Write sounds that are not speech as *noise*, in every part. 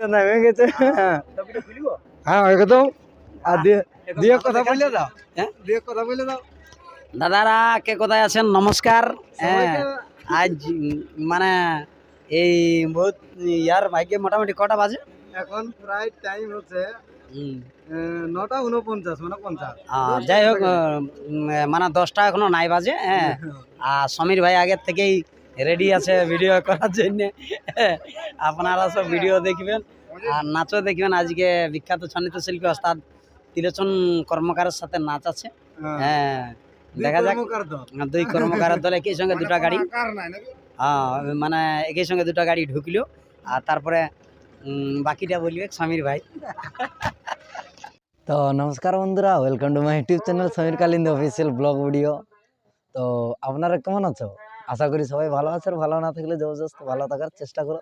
নেমে গেছে হ্যাঁ। একদম আর দিয়ে দিয়ে কথা বলে দাও। হ্যাঁ? দিয়ে কথা বলে দাও। দাদারা কে কোথায় আছেন? নমস্কার। হ্যাঁ, আজ মানে এই বহুত ইয়ার ভাগ্যে মোটামুটি কটা বাজে? এখন প্রায় টাইম হচ্ছে নটা উনপঞ্চাশ মানে পঞ্চাশ যাই হোক মানে দশটা এখনও নাই বাজে হ্যাঁ। আর সমীর ভাই আগের থেকেই রেডি আছে ভিডিও করার জন্য। আপনারা সব ভিডিও দেখবেন আর নাচও দেখবেন। আজকে বিখ্যাত ছন্নিত শিল্পী ওস্তাদ তিলোচন কর্মকারের সাথে নাচ আছে। হ্যাঁ। দেখা যাক। দুই কর্মকারের দলে একই সঙ্গে দুটা গাড়ি। হ্যাঁ মানে একই সঙ্গে দুটো গাড়ি ঢুকলো। আর তারপরে বাকিটা বলবে সমীর ভাই। তো নমস্কার বন্ধুরা welcome to my YouTube channel Samir Kalind official blog video তো আপনারা কেমন আছো? আশা করি সবাই ভালো আছে আর ভালো না থাকলে জবরদস্ত ভালো থাকার চেষ্টা করো।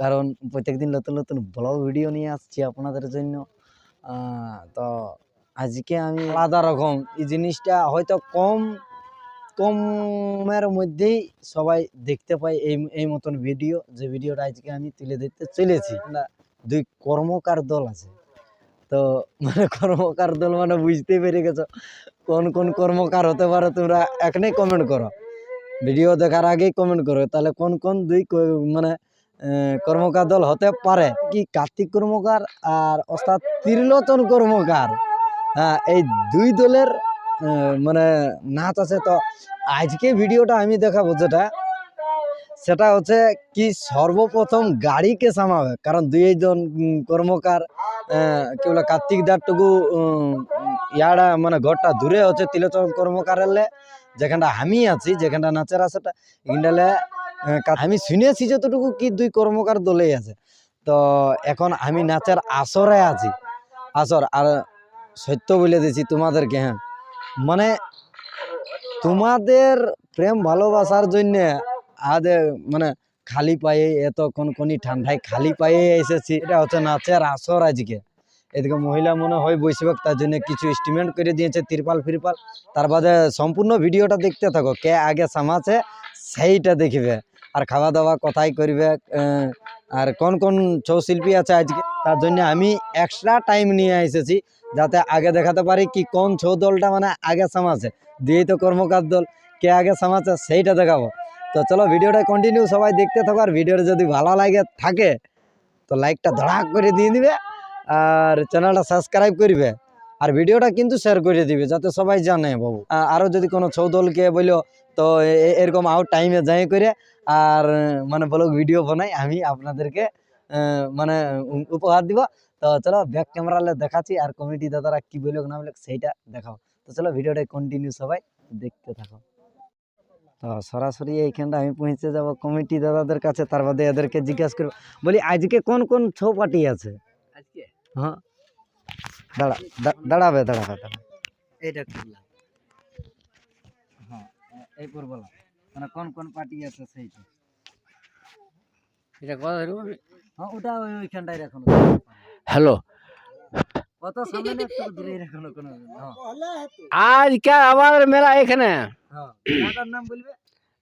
কারণ প্রত্যেকদিন নতুন নতুন ব্লগ ভিডিও নিয়ে আসছি আপনাদের জন্য। তো আজকে আমি আলাদা রকম, এই জিনিসটা হয়তো কম, কমের মধ্যেই সবাই দেখতে পায় এই এই মতন ভিডিও যে ভিডিওটা আজকে আমি তুলে ধরতে চলেছি। আমরা দুই কর্মকার দল আছে। তো মানে কর্মকার দল মানে বুঝতে পেরে গেছো, কোন কোন কর্মকার হতে পারে তোমরা এখনই কমেন্ট করো। ভিডিও দেখার আগেই কমেন্ট করো তাহলে কোন কোন দুই মানে কর্মকার দল হতে পারে? কি কার্তিক কর্মকার আর ওস্তাদ ত্রিলোচন কর্মকার? হ্যাঁ এই দুই দলের মানে নাচ আছে। তো আজকে ভিডিওটা আমি দেখাবো যেটা সেটা হচ্ছে কি সর্বপ্রথম গাড়িকে সামাবে কারণ দুইজন উম, কর্মকার কি বলে কার্তিক দারটুকু ইয়াটা মানে ঘরটা দূরে হচ্ছে তিলোচন কর্মকারের যেখানটা আমি আছি, যেখানটা নাচের আছেটা এখানটালে আমি শুনেছি যতটুকু কি দুই কর্মকার দলেই আছে। তো এখন আমি নাচের আসরে আছি। আসর, আর সত্য বলে দিছি তোমাদেরকে হ্যাঁ। মানে তোমাদের প্রেম ভালোবাসার জন্যে আজ মানে খালি পায়ে এত কনকনি ঠান্ডায় খালি পায়ে এসেছি, এটা হচ্ছে নাচের আসর আজকে। এদিকে মহিলা মনে হয় বৈশাখ তার জন্য কিছু এস্টিমেট করে দিয়েছে, তিরপাল ফিরপাল। তার বাদে সম্পূর্ণ ভিডিওটা দেখতে থাকো, কে আগে সামাছে সেইটা দেখবে। আর খাওয়া দাওয়া কোথায় করবে আর কোন কোন ছৌ শিল্পী আছে আজকে? তার জন্য আমি এক্সট্রা টাইম নিয়ে এসেছি, যাতে আগে দেখাতে পারি কি কোন ছৌ দলটা মানে আগে সামাছে। দিয়েই তো কর্মকার দল, কে আগে সামাছে সেইটা দেখাবো। তো চলো ভিডিওটা কন্টিনিউ সবাই দেখতে থাকো, আর ভিডিওটা যদি ভালো লাগে, থাকে, তো লাইকটা ধড়াক করে দিয়ে দিবে। আর চ্যানেলটা সাবস্ক্রাইব করবে, আর ভিডিওটা কিন্তু শেয়ার করে দিবে, যাতে সবাই জানে বাবু। আ- আরও যদি কোনো ছৌ দলকে বলল তো এরকম আউট টাইমে যাই করে, আর মানে ব্লগ ভিডিও বানাই, আমি আপনাদেরকে মানে উপহার দিব। তো চলো ব্যাক ক্যামেরালে দেখাচ্ছি, আর কমিটি দাদারা কি বলুক না বলুক সেইটা দেখাও। তো চলো ভিডিওটা কন্টিনিউ সবাই দেখতে থাকো। তো সরাসরি এইখানটা আমি পৌঁছে যাব কমিটি দাদাদের কাছে, তার বাদে এদেরকে জিজ্ঞাসা করব। বলি, আজকে কোন কোন ছৌ পার্টি আছে? হ্যাঁ দাঁড়া দা- দাঁড়াবে দাঁড়াবে দাঁড়াবে এইটা খুললাম হ্যাঁ এ- এই পূর্বলা মানে কোন কোন পার্টি আছে সেইটা এটা কথা ধরবো আমি হ্যাঁ ওটা ওই ওইখানটাই রাখুন হ্যালো কত সামনে না একটু দূরে রাখুন কোনো হ্যাঁ আজ কে আমাদের মেলা এখানে হ্যাঁ ওটার নাম বলবে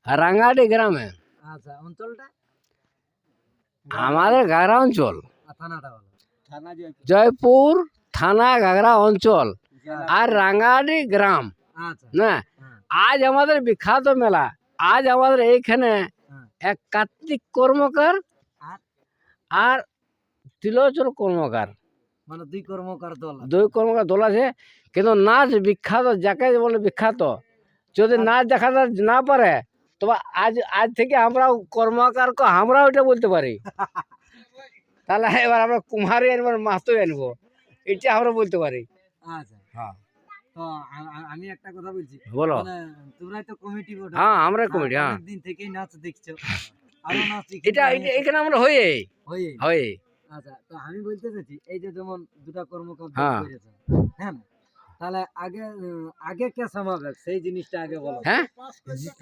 রাঙ্গাটি গ্রামে আচ্ছা অঞ্চলটা আমাদের ঘাগরা অঞ্চল আর থানাটা বলো থানা যে জয়পুর থানা ঘাগরা অঞ্চল আর রাঙ্গাটি গ্রাম না আজ আমাদের বিখ্যাত মেলা আজ আমাদের এইখানে। এক কার্তিক কর্মকার আর? তিলোচন কর্মকার মানে দুই কর্মকার দল। দুই কর্মকার দল আছে কিন্তু নাচ বিখ্যাত যাকে বলে বিখ্যাত যদি নাচ দেখাতে না পারে তবে আজ আজ থেকে আমরাও কর্মকারকে আমরাও এটা বলতে পারি তাহলে এবার আমরা কুমারে আনব মাস্তো আনব। এটা আমরা বলতে পারি। আচ্ছা হ্যাঁ। আমি একটা কথা বলছি। বলো। মানে তো কমিটি হ্যাঁ আমরা কমিটি হ্যাঁ। দিন থেকেই নাচ দেখছ। *laughs* নাচ এটা। এখানে আমরা হয়ে। হয়ে। হয়ে। আচ্ছা তো আমি বলতে চাচ্ছি এই যে যেমন দুটা কর্মকর্তা হ্যাঁ। করেছে হ্যাঁ? তাহলে আগে আগে কে সামাবে? সেই জিনিসটা আগে বলো। হ্যাঁ?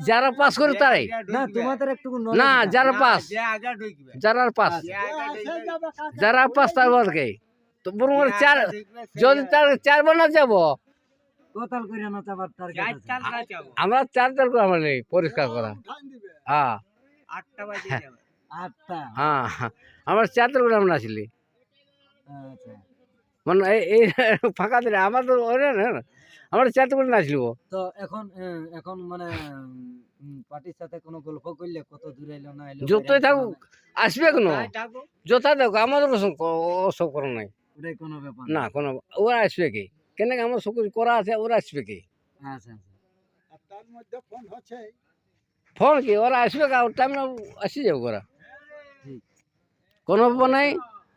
যারা পাস করে তারাই। না তোমাদের একটু না যারা পাস। যারা পাস। যারা পাস তার বাদকে তো বরং চার যদি তার চারবার না যাব। করে আমরা চার চার করে আমরা নেই পরিষ্কার করা। হ্যাঁ। আটটা হ্যাঁ। আমার চার গ্রাম নাচলি। আচ্ছা। মানে এই- ফাঁকা দিলে আমার তো ওরে না আমার চার করে নাচলিব তো এখন এখন মানে পার্টির সাথে কোনো গল্প করলে কত দূরে এলো না এলো যতই থাকুক আসবে কেন? যথা দেখো আমাদের ওসব করা নাই। ওটাই কোনো ব্যাপার না কোনো ওরা আসবে কি? কেন কি আমার সব করা আছে ওরা আসবে কি? আচ্ছা আচ্ছা। ফোন কি? ওরা আসবে কি? টাইম আসি যাব ওরা। কোনো ব্যাপার নাই।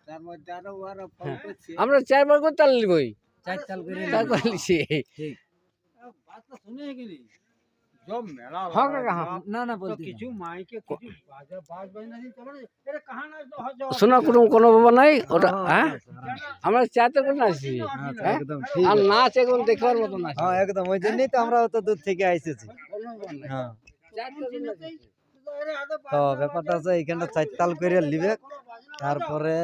তার মধ্যে আরও ওরা ফোন আমরা চারবার করে তাল নিবই। চার চাল করে চার হ্যাঁ কাকা হ্যাঁ না না বলতে কিছু মাইকে কিছু বাজা বাজ বাজনা দিন তারপরে এটা কাহা না তো হজ শোনা কোনো নাই। ওটা হ্যাঁ আমরা করে হ্যাঁ? একদম ঠিক। আর নাচ দেখবার মতো নাচ হ্যাঁ একদম। ওই জন্যই তো আমরা অত দূর থেকে আইসেছি। হ্যাঁ। তো ব্যাপারটা আছে এইখানটা চার তাল করে লিবে তারপরে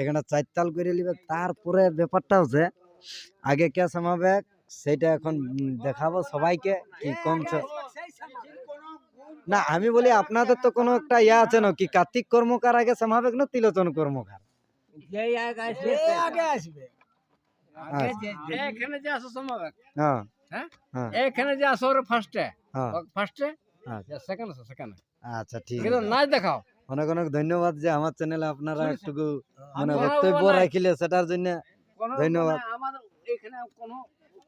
এখানে চার তাল করে লিবে তারপরে ব্যাপারটা হচ্ছে আগে কে সামাবে সেটা এখন দেখাবো সবাইকে কি কমছে না আমি বলি আপনাদের তো কোনো একটা ইয়ে আছে না কি কার্তিক কর্মকার আগে সামাবে না তিলোচন কর্মকার? আচ্ছা, এখানে যে আসো সমাবেশ হ্যাঁ। হ্যাঁ? হ্যাঁ। এখানে যে আসো ফার্স্টে ফার্স্টে আচ্ছা। সেকেন্ড সেকেন্ড আচ্ছা ঠিক আছে। নাচ দেখাও। অনেক অনেক ধন্যবাদ যে আমার চ্যানেলে আপনারা শুনেছেন? একটু মানে বক্তব্য রাখিলে সেটার জন্য ধন্যবাদ। মানে এখানে কোনো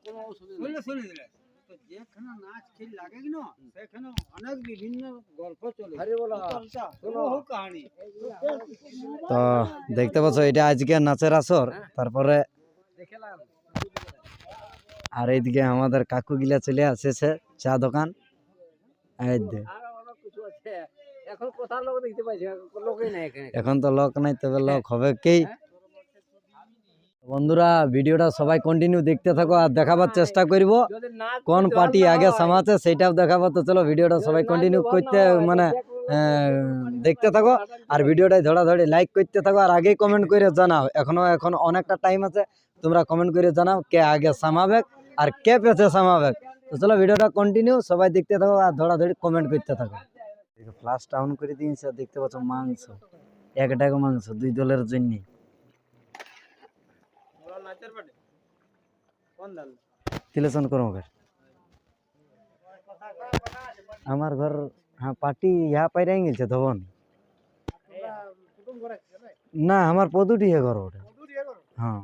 কোনো অসুবিধা নেই। শুনলে শুনে দিলে তো যেখানে নাচ খেল লাগে না সেখানে অনেক বিভিন্ন গল্প চলে। হরি বলো। বহু কাহিনী। তো দেখতে পাচ্ছ এটা আজকে নাচের আসর। তারপরে আর এইদিকে আমাদের কাকু গিলা চলে আসেছে চা দোকান। এই দে। আরও অনেক কিছু আছে এখন কোথার লোক দেখতে পাইছি লোকই নাই এখানে। এখন তো লোক নাই তবে লোক হবে কি? বন্ধুরা ভিডিওটা সবাই কন্টিনিউ দেখতে থাকো আর দেখাবার চেষ্টা করব। কোন পার্টি আগে হয়, সামাতে সেটাও দেখাবো তো চলো ভিডিওটা সবাই কন্টিনিউ করতে মানে দেখতে থাকো আর ভিডিওটাই ধরাধরি লাইক করতে থাকো আর আগেই কমেন্ট করে জানাও। এখনও এখন অনেকটা টাইম আছে তোমরা কমেন্ট করে জানাও কে আগে সামাবে আর কে পেছে সামাবে তো চলো ভিডিওটা কন্টিনিউ সবাই দেখতে থাকো আর ধরাধরি কমেন্ট করতে থাকো। ফ্লাশ ডাউন করে দিয়েছে দেখতে পাচ্ছ মাংস। এক টাকা মাংস দুই দলের জন্য। কোন কর্মকার আমার ঘর হ্যাঁ পার্টি ইহা পাইরাই গেছে ধবন। না আমার পদুটি হে ঘর ওটা। হ্যাঁ।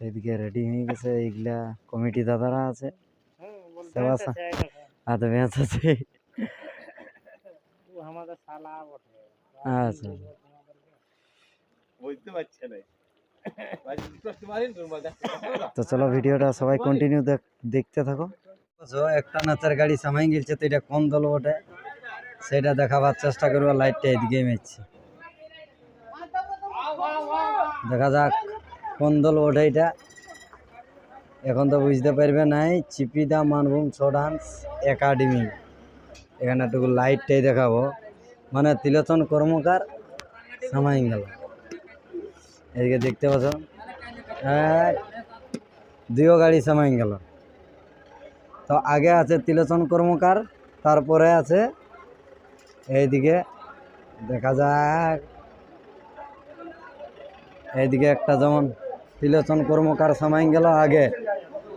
এদিকে রেডি হয়ে গেছে এইগুলা কমিটি দাদারা আছে। সেবা সা- হাত আছে। আচ্ছা। বুঝতে পারছে না। তো চলো ভিডিওটা সবাই কন্টিনিউ দেখতে থাকো। একটা নাচের গাড়ি সামাই গেছে তো এটা কোন দল বটে? সেটা দেখাবার চেষ্টা করব লাইটটা এদিকে মেরছে দেখা যাক কোন দল ওঠে এটা। এখন তো বুঝতে পারবে নাই চিপিদা মানভূম ছ ডান্স একাডেমি। এখানে একটু লাইটটাই দেখাবো। মানে তিলোচন কর্মকার সামাই গেল। এদিকে দেখতে পাচ্ছ। এক দুইও গাড়ি সামাই গেল। তো আগে আছে তিলোচন কর্মকার, তারপরে আছে এইদিকে দেখা যাক। এইদিকে একটা যেমন তিলোচন কর্মকার সামাই গেল আগে।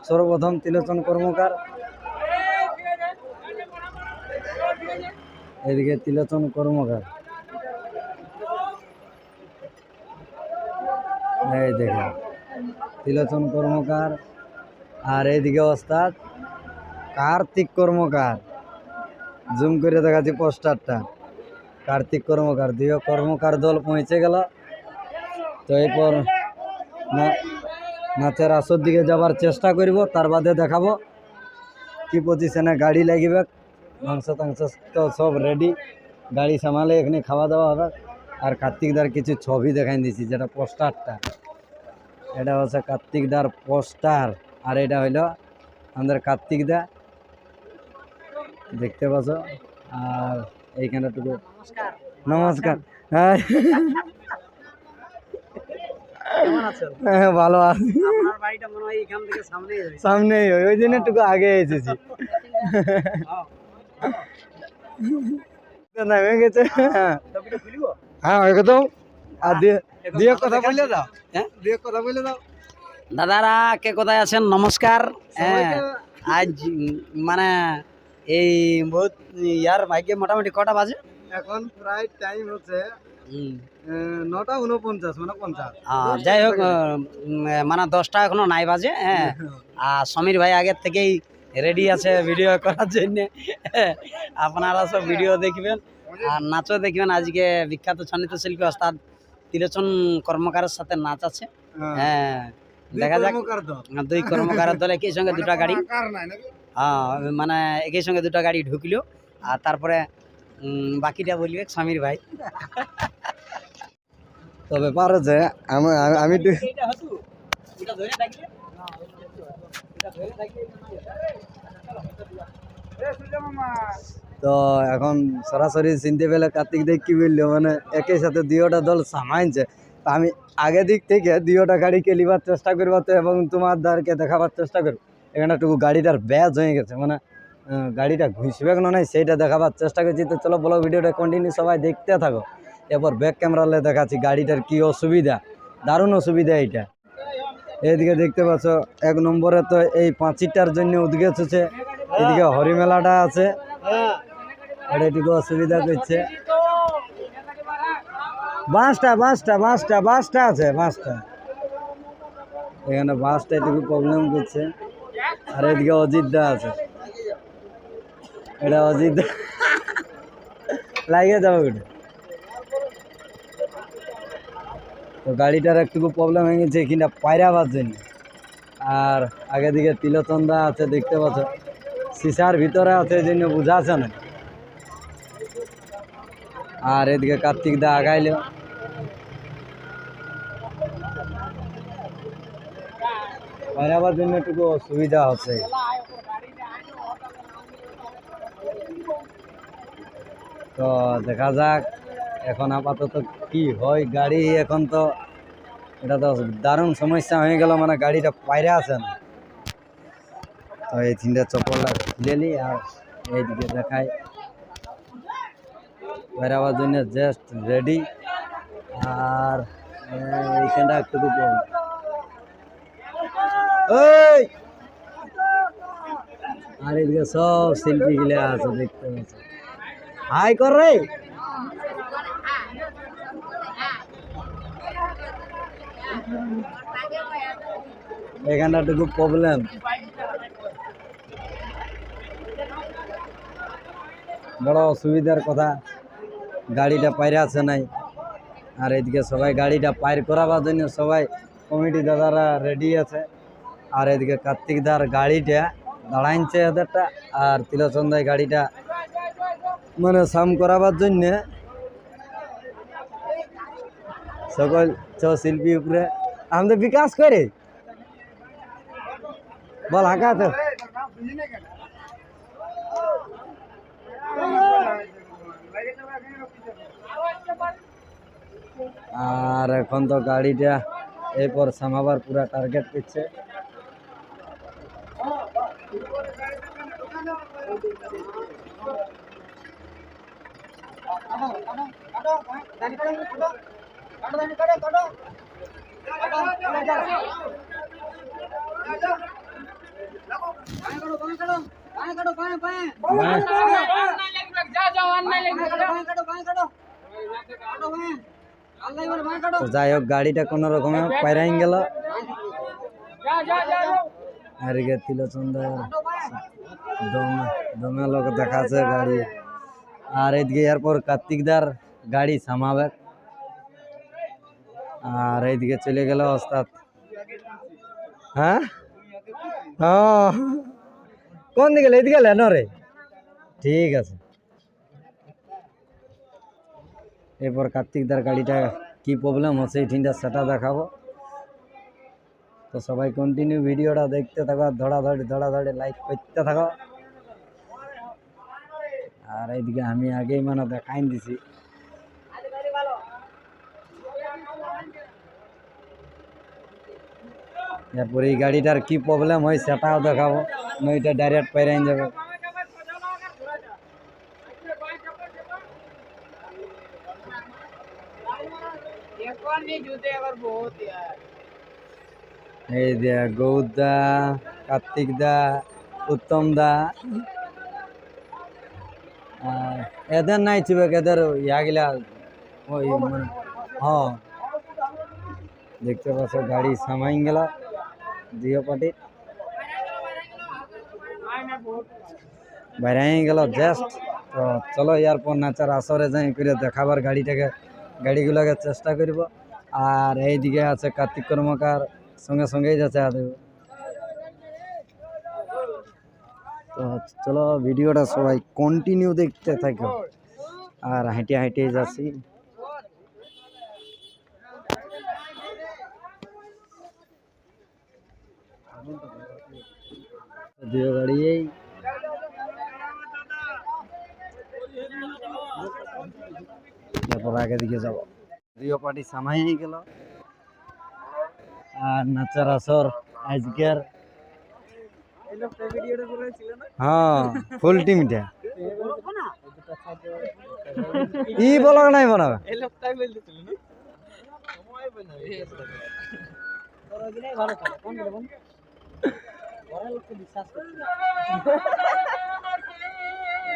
সর্বপ্রথম তিলোচন কর্মকার। এদিকে তিলোচন কর্মকার। এই দেখেন, তিলোচন কর্মকার আর এইদিকে ওস্তাদ কার্তিক কর্মকার। জুম করে দেখাচ্ছি পোস্টারটা। কার্তিক কর্মকার, দুই কর্মকার দল পৌঁছে গেল। তো এরপর নাচের আসর দিকে যাবার চেষ্টা করব, তার বাদে দেখাবো কি পজিশনে গাড়ি লাগিবে মাংস টাংস তো সব রেডি গাড়ি সামালে এখানে খাওয়া দাওয়া হবে। আর কার্তিকদার কিছু ছবি দেখাই দিয়েছি যেটা পোস্টারটা। এটা হচ্ছে কার্তিকদার পোস্টার আর এটা হইল আমাদের কার্তিকদা দেখতে পাচ্ছ? আর এইখানটুকু নমস্কার। হ্যাঁ। হ্যাঁ, ভালো আছি। মনে হয় সামনেই ওই জন্য একটু আগে এসেছি। *laughs* নেমে গেছে। হ্যাঁ একদম আর দিয়ে দিয়ে কথা বলে দাও। হ্যাঁ? দিয়ে কথা বলে দাও। দাদারা কে কোথায় আছেন? নমস্কার। হ্যাঁ আজ মানে এই বহুত ইয়ার ভাগ্যে মোটামুটি কটা বাজে? এখন প্রায় টাইম হচ্ছে নটা উনপঞ্চাশ মানে পঞ্চাশ যাই হোক মানে দশটা এখনও নাই বাজে হ্যাঁ। আর সমীর ভাই আগের থেকেই রেডি আছে ভিডিও করার জন্য। আপনারা সব ভিডিও দেখবেন আর নাচও দেখবেন। আজকে বিখ্যাত ছন্নিত শিল্পী ওস্তাদ তিলোচন কর্মকারের সাথে নাচ আছে। হ্যাঁ। দেখা যাক। কর্মকার দল। দুই কর্মকারের দলে একই সঙ্গে দুটা গাড়ি। হ্যাঁ মানে একই সঙ্গে দুটা গাড়ি ঢুকলো। আর তারপরে বাকিটা বলবে সমীর ভাই। তো ব্যাপার হচ্ছে আমি আমি- তো এখন সরাসরি চিনতে পেলে কার্তিক দেখ কি বলল? মানে একই সাথে দুইটা দল সামাইছে। আমি আগে দিক থেকে দুইটা গাড়িকে লিবার চেষ্টা করব তো এবং তোমার দ্বারকে দেখাবার চেষ্টা করব। এখানে একটু গাড়িটার ব্যাজ হয়ে গেছে। মানে গাড়িটা ঘুষবে না নাই সেইটা দেখাবার চেষ্টা করছি। তো চলো বলো ভিডিওটা কন্টিনিউ সবাই দেখতে থাকো। এরপর ব্যাক ক্যামেরালে দেখাচ্ছি গাড়িটার কি অসুবিধা। দারুণ অসুবিধা এইটা। এইদিকে দেখতে পাচ্ছ, এক নম্বরে তো এই পাঁচিটার জন্য উদ্গেছ হচ্ছে এদিকে হরিমেলাটা আছে। আর এদিকে অসুবিধা করছে। বাঁশটা বাঁশটা বাঁশটা বাঁশটা আছে, বাঁশটা। এখানে বাঁশটা একটু প্রবলেম করছে। আর এদিকে অজিতদা আছে। এটা অজিতদা। লাগিয়ে যাবে ওটা তো গাড়িটার একটু প্রবলেম হয়ে গেছে, কিনা পায়রাবার জন্য আর আগে দিকে তিলচন্দা আছে, দেখতে পাচ্ছ। সিসার ভিতরে আছে, এই জন্য বুঝাছে না। আর এদিকে কার্তিক দা আগাইল। পায়রাবার জন্য একটু অসুবিধা হচ্ছে। তো দেখা যাক, এখন আপাতত কি হয় গাড়ি, এখন তো এটা তো দারুণ সমস্যা হয়ে গেল মানে গাড়িটা পায়রা আছে না। তো এই তিনটা চপ্পলটা খুলে নি আর এইদিকে দেখাই। বেরাবার জন্য জাস্ট রেডি আর এইখানটা একটু আর এদিকে সব শিল্পী গিলে আছে, দেখতে পাচ্ছি। হাই কর রে! এখানটা একটু প্রবলেম বড় অসুবিধার কথা, গাড়িটা পাইরে আছে নাই। আর এদিকে সবাই গাড়িটা পাইর করাবার জন্য সবাই কমিটি দাদারা রেডি আছে। আর এদিকে কার্তিক দার গাড়িটা দাঁড়াইছে এদেরটা, আর তিলচন্দায় গাড়িটা মানে সাম করাবার জন্য সকল ছ শিল্পী উপরে আমাদের বিকাশ করে। বল হাঁকা তো আর এখন তো গাড়িটা এরপর সামাবার পুরা টার্গেট করছে তো যাই হোক গাড়িটা কোনো রকমে পাইরাইন গেল আর এদিকে তিলচন্দ্র দমে দমে লোক দেখাচ্ছে গাড়ি আর এদিকে এরপর কার্তিকদার গাড়ি সামাবে আর এইদিকে চলে গেল ওস্তাদ হ্যাঁ হ্যাঁ কোন দিকে এদিকে গেলেন রে? ঠিক আছে। এরপর কার্তিকদার গাড়িটা কি প্রবলেম হচ্ছে, এই ঠিনটা সেটা দেখাবো। তো সবাই কন্টিনিউ ভিডিওটা দেখতে থাকো, আর ধড়াধড়ি ধড়াধড়ি লাইক করতে থাকো। আর এইদিকে আমি আগেই মানে দেখাই দিছি। এরপরে এই গাড়িটার কি প্রবলেম হয় সেটাও দেখাবো। নইটা ডাইরেক্ট পেরাইন যাবে। এই দা গৌদ দা কার্তিক দা উত্তম দা এদের নাই ছিল, এদের ইয়াগিলা ওই মানে হ্যাঁ দেখতে পাচ্ছ, গাড়ি সামাইন গেল। দিও পাটি বাইরে গেল জাস্ট তো চলো ইয়ার পর নাচার আসরে যাই করে দেখাবার গাড়িটাকে, গাড়িগুলোকে চেষ্টা করব। আর এইদিকে আছে কার্তিক কর্মকার, সঙ্গে সঙ্গেই যাচ্ছে আদৌ। তো চলো ভিডিওটা সবাই কন্টিনিউ দেখতে থাকো। আর হেঁটে হেঁটে যাচ্ছি। গাড়ি এই তারপর আগে দিকে যাব দুইও পার্টি সামাই হয়ে গেল আর নাচার আসর আজকের হ্যাঁ ফুল টিমটা ই বলো নাই বানাবে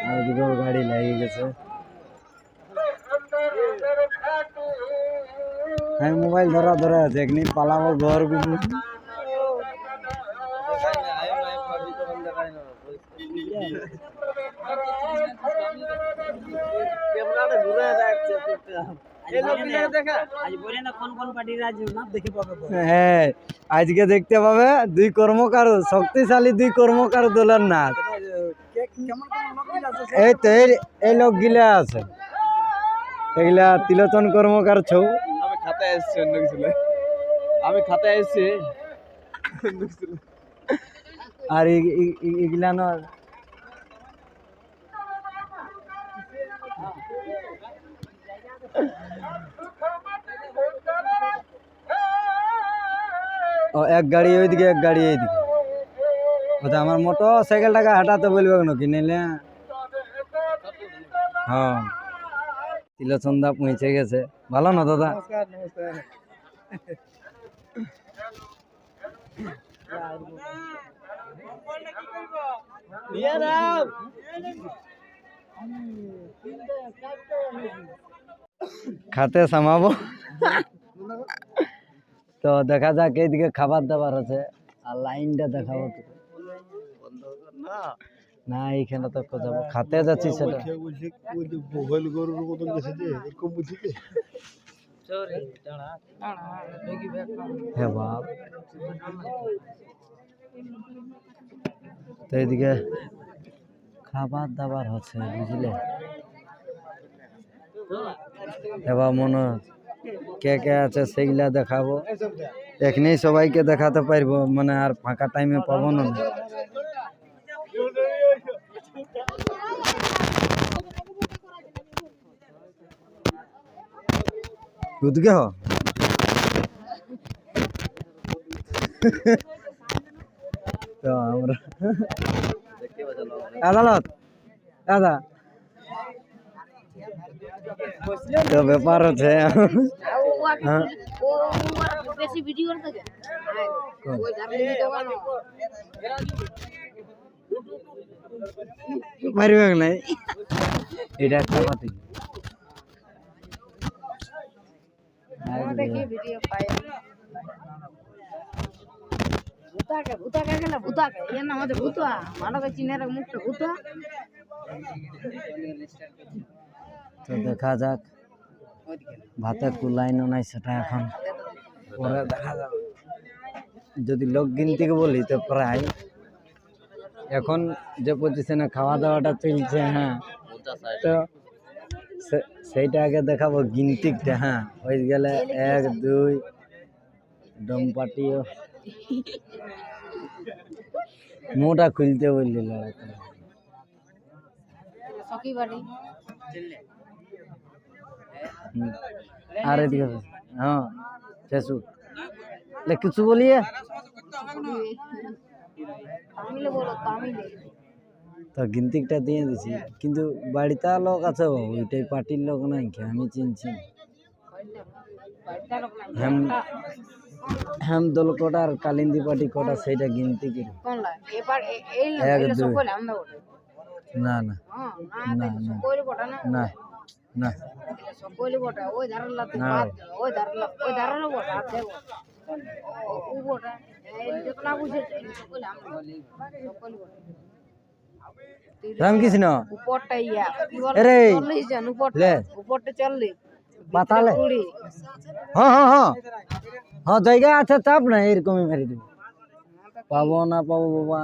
আর গাড়ি লেগে গেছে। হ্যাঁ মোবাইল ধরা ধরা আছে এখনি পালাবো ঘর আজ বলে না হ্যাঁ আজকে দেখতে পাবে দুই কর্মকার শক্তিশালী দুই কর্মকার দলের নাচ। এই তো এই এই লোক গিলা আছে। এগুলা তিলোচন কর্মকার ছৌ। আমি খাতায় এসেছি অন্য কিছু আমি খাতায় এসেছি আর এগুলা না ও এক গাড়ি ওইদিকে এক গাড়ি এইদিকে। ওটা আমার মোটর সাইকেলটাকে হাঁটাতে বলবে কেন কি? নিলে হ্যাঁ। তিলচন্দা পৌঁছে গেছে। ভালো না দাদা? খাতে সামাবো। তো দেখা যাক এইদিকে খাবার দাবার আছে আর লাইনটা দেখাবো না এইখানে তো যাব। খাতে যাচ্ছি সেটা। হ্যাঁ বাপ। তো এইদিকে খাবার দাবার হচ্ছে বুঝলে? এবার মনে কে কে আছে সেগুলা দেখাবো। এখনই সবাইকে দেখাতে পারব মানে আর ফাঁকা টাইমে পাবো না। হ তো আমরা আদালত, দাদা। তো ব্যাপার হচ্ছে হ্যাঁ। বেশি ভিডিও করতে গে ওই যাবে দোকানো পারিবে নাই? এটা একটা পাতি। দেখি ভিডিও পাই ভূতাকে ভূতাকে গেলে ভূতাকে। এর নাম হচ্ছে ভূতুয়া মানবে চিনের মুখটা ভূতুয়া তো দেখা যাক। ভাতে কুলাইনও নাই সেটা এখন। পরে দেখা যাবে। যদি লোক গিনতিকে বলি, তো প্রায়। এখন যে পজিশনে খাওয়া দাওয়াটা চলছে হ্যাঁ। তো সেইটা আগে দেখাবো গিনতিকটা হ্যাঁ। ওই গেলে এক, দুই ডমপাটিও মুটা খুলতে বললি লড়াই সকি বাড়ি হুম। আর এদিকে বস। হ্যাঁ শেষু লে কিছু বলিয়ে তামিলে বলো তামিলে তো গিনতিকটা দিয়ে দিছি কিন্তু বাড়িতে লোক আছে বাবু ওইটাই পার্টির লোক নাই কি আমি চিনছি হেম হেম দল কটা আর কালিন্দি পার্টি কটা সেইটা গিনতি করি কোনলা এবার এ- এই না এক, এটা দুই। সকলে আমরা ওঠে না না হ্যাঁ না, না এটা না। রামকৃষ্ণ। উপরটা ইয়া জন উপরটা। উপরটা চল্লিশ। পাতালে। হ্যাঁ হ্যাঁ হ্যাঁ। হ্যাঁ জায়গা আছে চাপ না এরকমই মারি দেবো। পাবো না পাবো বাবা।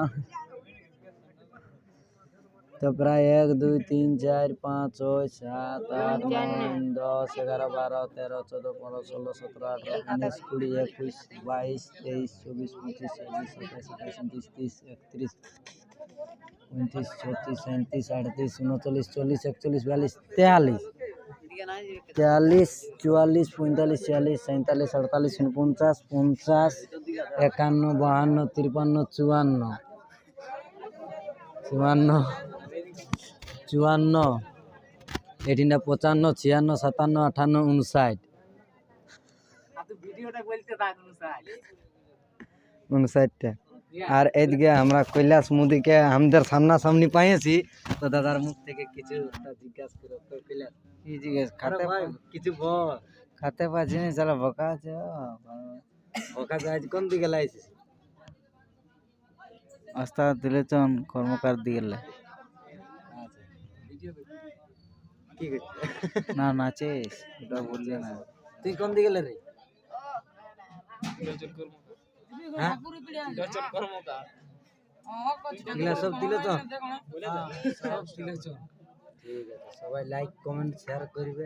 তো প্রায় এক, দুই, তিন, চার, পাঁচ, ছয়, সাত, আট, নয়, দশ, এগারো, বারো, তেরো, চোদ্দ, পনেরো, ষোলো, সতেরো, আঠারো, উনিশ, কুড়ি, একুশ, বাইশ, তেইশ, চব্বিশ, পঁচিশ, ছাব্বিশ সাতাশ আঠাশ উনত্রিশ, তিরিশ, একত্রিশ উনত্রিশ ছত্রিশ সাঁত্রিশ আটত্রিশ, উনচল্লিশ, চল্লিশ, একচল্লিশ, বিয়াল্লিশ, তেয়াল্লিশ তেয়াল্লিশ, চুয়াল্লিশ, পঁয়তাল্লিশ, ছিয়াল্লিশ সাঁতাল্লিশ আটতাল্লিশ উনপঞ্চাশ পঞ্চাশ, একান্ন, বাহান্ন তিপ্পান্ন চুয়ান্ন চুয়ান্ন চুয়ান্ন এটিনটা পঁচান্ন ছিয়ান্ন সাতান্ন আটান্ন উনষাট। উনষাটটা। আর এদিকে আমরা কৈলাস মোদীকে আমাদের সামনাসামনি পাইছি তো দাদার মুখ থেকে কিছু জিজ্ঞাসা করো কৈলাস কি জিজ্ঞেস খাতে কিছু বল। খাতে পাচ্ছি না সালা বকা আছে বকা আজ কোন দিকে লাইছিস? আস্তা দিলেচন কর্মকার দিকে লাই কি না নাচেস ওটা বললে না। তুই কোন দিকে রে? হ্যাঁ? এগুলা সব দিলে তো। সব দিলে তো ঠিক আছে সবাই লাইক কমেন্ট শেয়ার করবে।